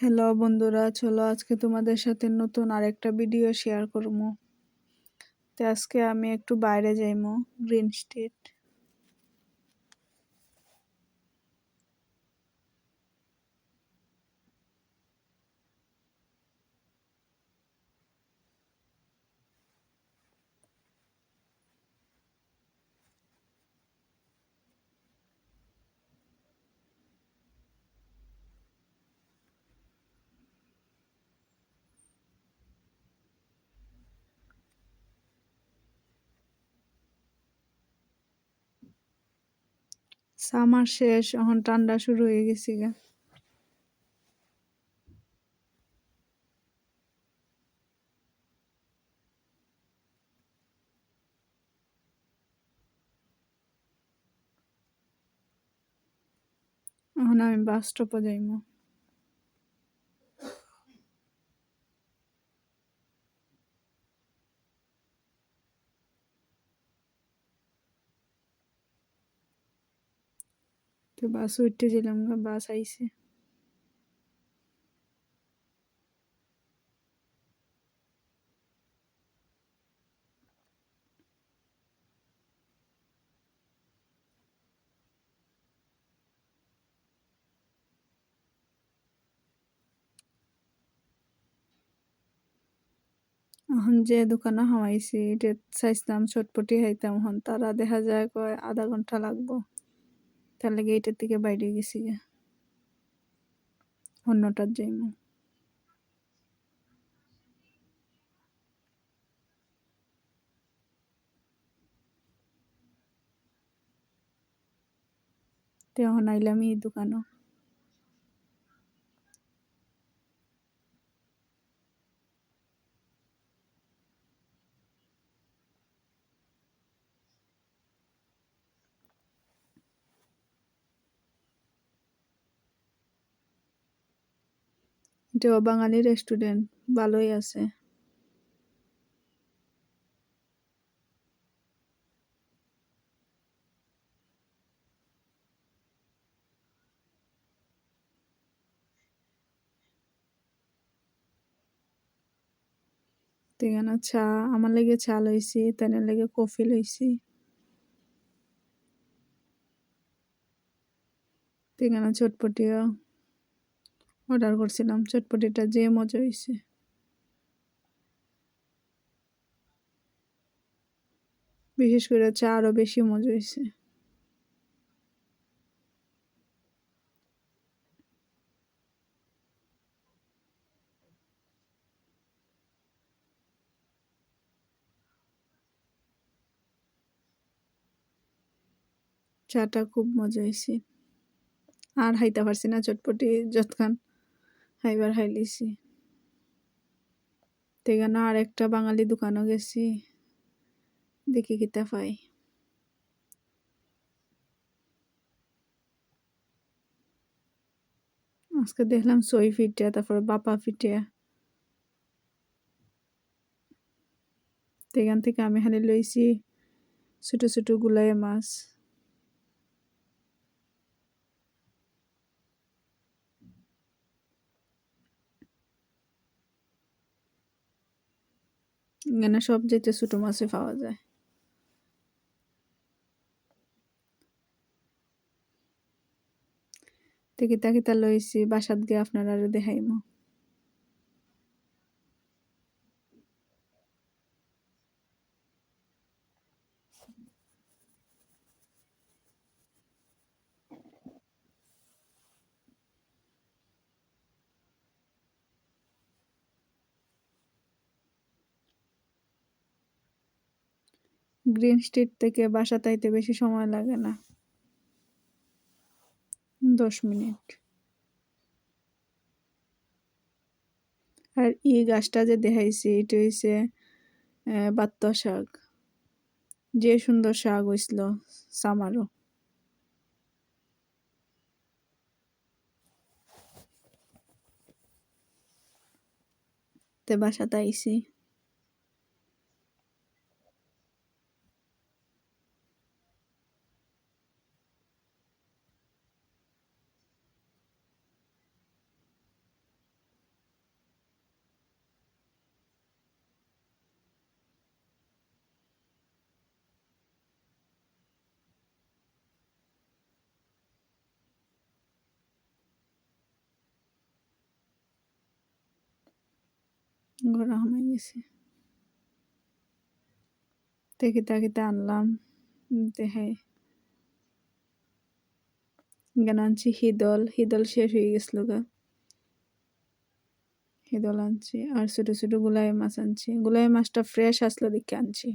Hello বন্ধুরা, চলো আজকে তোমাদের সাথে নতুন আরেকটা ভিডিও শেয়ার করব। তো আজকে আমি একটু বাইরে যাইমো গ্রিন স্ট্রিট সামার শেষ এখন ঠান্ডা শুরু হয়ে গেছি গা। এখন আমি বাস স্টপে যাইমো। তো বাস উঠতে গেলাম গা, বাস আইছে। এখন যে দোকানে হামাইছি এটা চাইছিলাম চটপটি খাইতাম হন তারা দেখা যায় কয় আধা ঘণ্টা লাগবো। তার লাগে এটার থেকে বাইরে গেছি গে অন্যটার জন্য তো এখন আইলাম এই দোকানও। এটাও বাঙালি রেস্টুরেন্ট ভালোই আছে। তেখানে চা, আমার লাগে চা লইছি তেনের লাগে কফি লইছি। তেখানে চটপটিও অর্ডার করছিলাম। চটপটিটা যে মজা হয়েছে বিশেষ করে চা আরও বেশি মজা হয়েছে চাটা খুব মজা হয়েছে আর হাইতে পারছি না চটপটি যতখান হাইবার হাইলিছি তেখানে আর একটা বাঙালি দোকানও গেছি। দেখি কিতা পাই। আজকে দেখলাম সই ফিটিয়া, তারপর বাপা ফিটিয়া। এখান থেকে আমি এখানে লইছি ছোটো ছোটো গুলাই মাছ। এখানে সব যেতে ছোটো মাছই পাওয়া যায়। তো কিতা কিতা লইছি বাসাত গিয়ে আপনারা দেখাইমো। গ্রিন স্ট্রিট থেকে বাসা তাইতে বেশি সময় লাগে না। দশ মিনিট। আর এই গাছটা যে দেখাইছি, এটা হইছে বাত্ত শাক। যে সুন্দর শাক হইছিল সামারও তে বাসাতে আইছি ঘরে হয়ে গেছে। দেখি তাকিতে আনলাম। দেখে এখানে আনছি? হিদল হিদল শেষ হয়ে গেছিল গা। হিদল আনছি। আর ছোটো ছোটো গোলাই মাছ আনছি। গোলাই মাছটা ফ্রেশ আসলো দেখে আনছি।